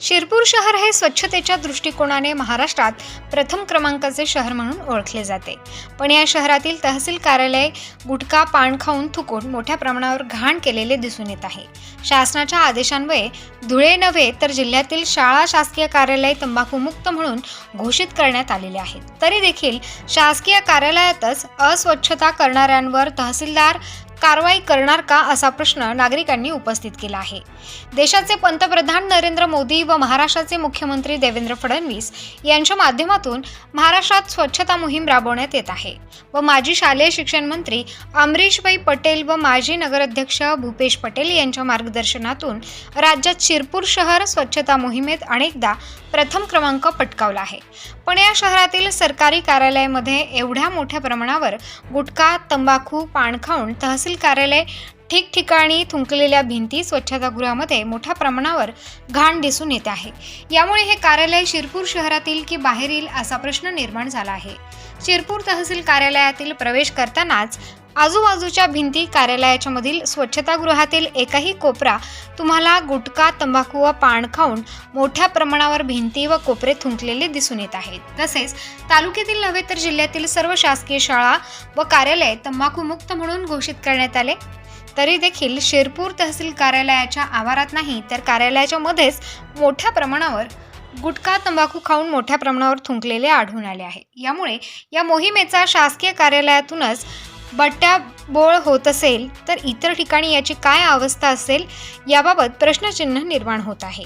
शिरपूर शहर हे स्वच्छतेच्या दृष्टिकोनाने महाराष्ट्रात प्रथम क्रमांकाचे शहर म्हणून ओळखले जाते. पण या शहरातील तहसील कार्यालय गुटखा पान खाऊन थुकून मोठ्या प्रमाणावर घाण केलेले दिसून येत आहे. शासनाच्या आदेशान्वये धुळे नव्हे तर जिल्ह्यातील शाळा शासकीय कार्यालय तंबाखूमुक्त म्हणून घोषित करण्यात आलेले आहेत. तरी देखील शासकीय कार्यालयातच अस्वच्छता करणाऱ्यांवर तहसीलदार कारवाई करणार का असा प्रश्न नागरिकांनी उपस्थित केला आहे. देशाचे पंतप्रधान नरेंद्र मोदी व महाराष्ट्राचे मुख्यमंत्री देवेंद्र फडणवीस यांच्या माध्यमातून महाराष्ट्रात स्वच्छता मोहीम राबवण्यात येत आहे व माजी शालेय शिक्षण मंत्री अमरीशभाई पटेल व माजी नगराध्यक्ष भूपेश पटेल यांच्या मार्गदर्शनातून राज्यात शिरपूर शहर स्वच्छता मोहिमेत अनेकदा प्रथम क्रमांक पटकावला आहे. पण या शहरातील सरकारी कार्यालयामध्ये एवढ्या मोठ्या प्रमाणावर गुटखा तंबाखू पान खाऊन तहसील कार्यालय ठिकठिकाणी थुंकलेल्या भिंती स्वच्छतागृहामध्ये मोठ्या प्रमाणावर घाण दिसून येते आहे. यामुळे हे कार्यालय शिरपूर शहरातील की बाहेरील असा प्रश्न निर्माण झाला आहे. शिरपूर तहसील कार्यालयातील प्रवेश करतानाच आजूबाजूच्या भिंती कार्यालयाच्या मधील स्वच्छतागृहातील एकही कोपरा तुम्हाला गुटखा तंबाखू व पान खाऊन मोठ्या प्रमाणावर भिंती व कोपरे थुंकलेले दिसून येत आहेत. तसेच तालुक्यातील नव्हे तर जिल्ह्यातील सर्व शासकीय शाळा व कार्यालय तंबाखूमुक्त म्हणून घोषित करण्यात आले. तरी देखील शिरपूर तहसील कार्यालयाच्या आवारात नाही तर कार्यालयाच्या मध्येच मोठ्या प्रमाणावर गुटखा तंबाखू खाऊन मोठ्या प्रमाणावर थुंकलेले आढळून आले आहे. यामुळे या मोहिमेचा शासकीय कार्यालयातूनच बट्ट्याबोळ होत असेल तर इतर ठिकाणी याची काय अवस्था असेल याबाबत प्रश्नचिन्ह निर्माण होत आहे.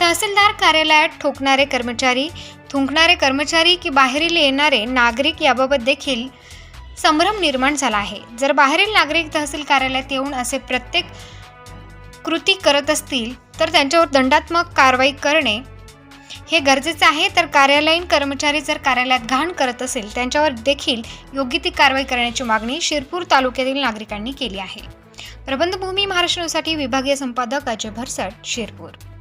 तहसीलदार कार्यालयात ठोकणारे कर्मचारी थुंकणारे कर्मचारी की बाहेरील येणारे नागरिक याबाबत देखील संभ्रम निर्माण झाला आहे. जर बाहेरील नागरिक तहसील कार्यालयात येऊन असे प्रत्येक कृती करत असतील तर त्यांच्यावर दंडात्मक कारवाई करणे हे गरजेचं आहे तर कार्यालयीन कर्मचारी जर कार्यालयात घाण करत असेल त्यांच्यावर देखील योग्य ती कारवाई करण्याची मागणी शिरपूर तालुक्यातील नागरिकांनी केली आहे. प्रबंधभूमी महाराष्ट्रसाठी विभागीय संपादक अजय भरसट शिरपूर.